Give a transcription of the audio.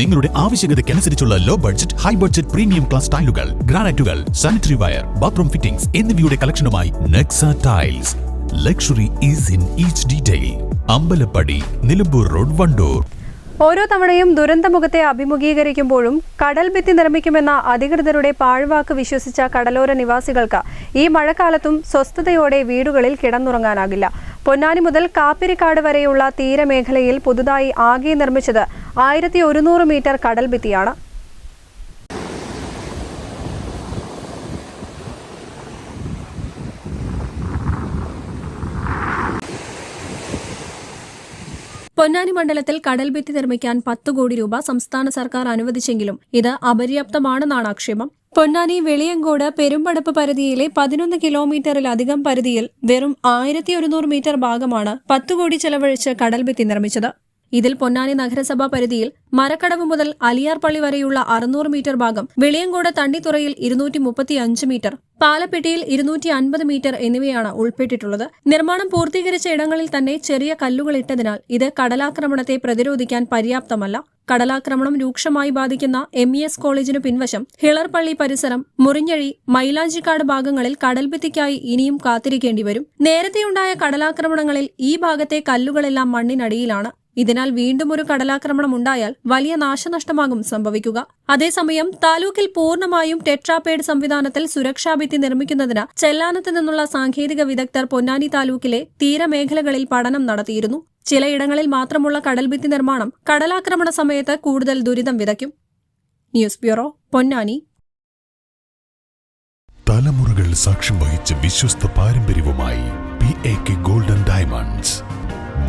നിങ്ങളുടെ ആവശ്യകതയ്ക്കനുസരിച്ചുള്ള low budget high budget premium class ടൈലുകൾ ഗ്രാനൈറ്റുകൾ സാനിറ്ററി വയർ ബാത്റൂം ഫിറ്റിംഗ്സ് എന്നിവയുടെ കളക്ഷനുമായി Nexa tiles luxury is in each detail Ambalappadi Nilambur road Wandoor. ഓരോ തവണയും ദുരന്തമുഖത്തെ അഭിമുഖീകരിക്കുമ്പോഴും കടൽ ഭിത്തി നിർമ്മിക്കുമെന്ന അധികൃതരുടെ പാഴ്വാക്ക് വിശ്വസിച്ച കടലോര നിവാസികൾക്ക് ഈ മഴക്കാലത്തും സ്വസ്ഥതയോടെ വീടുകളിൽ കിടന്നുറങ്ങാനാകില്ല. പൊന്നാനി മുതൽ കാപ്പിരിക്കാട് വരെയുള്ള തീരമേഖലയിൽ പുതുതായി ആകെ നിർമ്മിച്ചത് ആയിരത്തി ഒരുന്നൂറ് മീറ്റർ കടൽ ഭിത്തിയാണ്. പൊന്നാനി മണ്ഡലത്തിൽ കടൽഭിത്തി നിർമ്മിക്കാൻ പത്ത് കോടി രൂപ സംസ്ഥാന സർക്കാർ അനുവദിച്ചെങ്കിലും ഇത് അപര്യാപ്തമാണെന്നാണ് ആക്ഷേപം. പൊന്നാനി വെളിയങ്കോട് പെരുമ്പടപ്പ് പരിധിയിലെ പതിനൊന്ന് കിലോമീറ്ററിലധികം പരിധിയിൽ വെറും ആയിരത്തി ഒരുന്നൂറ് മീറ്റർ ഭാഗമാണ് പത്ത് കോടി ചെലവഴിച്ച് കടൽഭിത്തി നിർമ്മിച്ചത്. ഇതിൽ പൊന്നാനി നഗരസഭാ പരിധിയിൽ മരക്കടവ് മുതൽ അലിയാർപള്ളി വരെയുള്ള അറുന്നൂറ് മീറ്റർ ഭാഗം വെളിയങ്കോട് തണ്ടിത്തുറയിൽ ഇരുന്നൂറ്റി മുപ്പത്തി അഞ്ച് മീറ്റർ പാലപ്പെട്ടിയിൽ ഇരുന്നൂറ്റി അൻപത് മീറ്റർ എന്നിവയാണ് ഉൾപ്പെട്ടിട്ടുള്ളത്. നിർമ്മാണം പൂർത്തീകരിച്ച ഇടങ്ങളിൽ തന്നെ ചെറിയ കല്ലുകൾ ഇട്ടതിനാൽ ഇത് കടലാക്രമണത്തെ പ്രതിരോധിക്കാൻ പര്യാപ്തമല്ല. കടലാക്രമണം രൂക്ഷമായി ബാധിക്കുന്ന എം ഇ എസ് കോളേജിനു പിൻവശം ഹിളർപള്ളി പരിസരം മുറിഞ്ഞഴി മൈലാഞ്ചിക്കാട് ഭാഗങ്ങളിൽ കടൽഭിത്തിക്കായി ഇനിയും കാത്തിരിക്കേണ്ടി വരും. നേരത്തെയുണ്ടായ കടലാക്രമണങ്ങളിൽ ഈ ഭാഗത്തെ കല്ലുകളെല്ലാം മണ്ണിനടിയിലാണ്. ഇതിനാൽ വീണ്ടും ഒരു കടലാക്രമണം ഉണ്ടായാൽ വലിയ നാശനഷ്ടമാകും സംഭവിക്കുക. അതേസമയം താലൂക്കിൽ പൂർണമായും ടെട്രാപേഡ് സംവിധാനത്തിൽ സുരക്ഷാഭിത്തി നിർമ്മിക്കുന്നതിന് ചെല്ലാനത്ത് നിന്നുള്ള സാങ്കേതിക വിദഗ്ധർ പൊന്നാനി താലൂക്കിലെ തീരമേഖലകളിൽ പഠനം നടത്തിയിരുന്നു. ചിലയിടങ്ങളിൽ മാത്രമുള്ള കടൽഭിത്തി നിർമ്മാണം കടലാക്രമണ സമയത്ത് കൂടുതൽ ദുരിതം വിതയ്ക്കും. News bureau Ponnani. തലമുറകൾ സാക്ഷ്യം വഹിച്ച വിശ്വസ്ത പാരമ്പര്യവുമായി P A K diamonds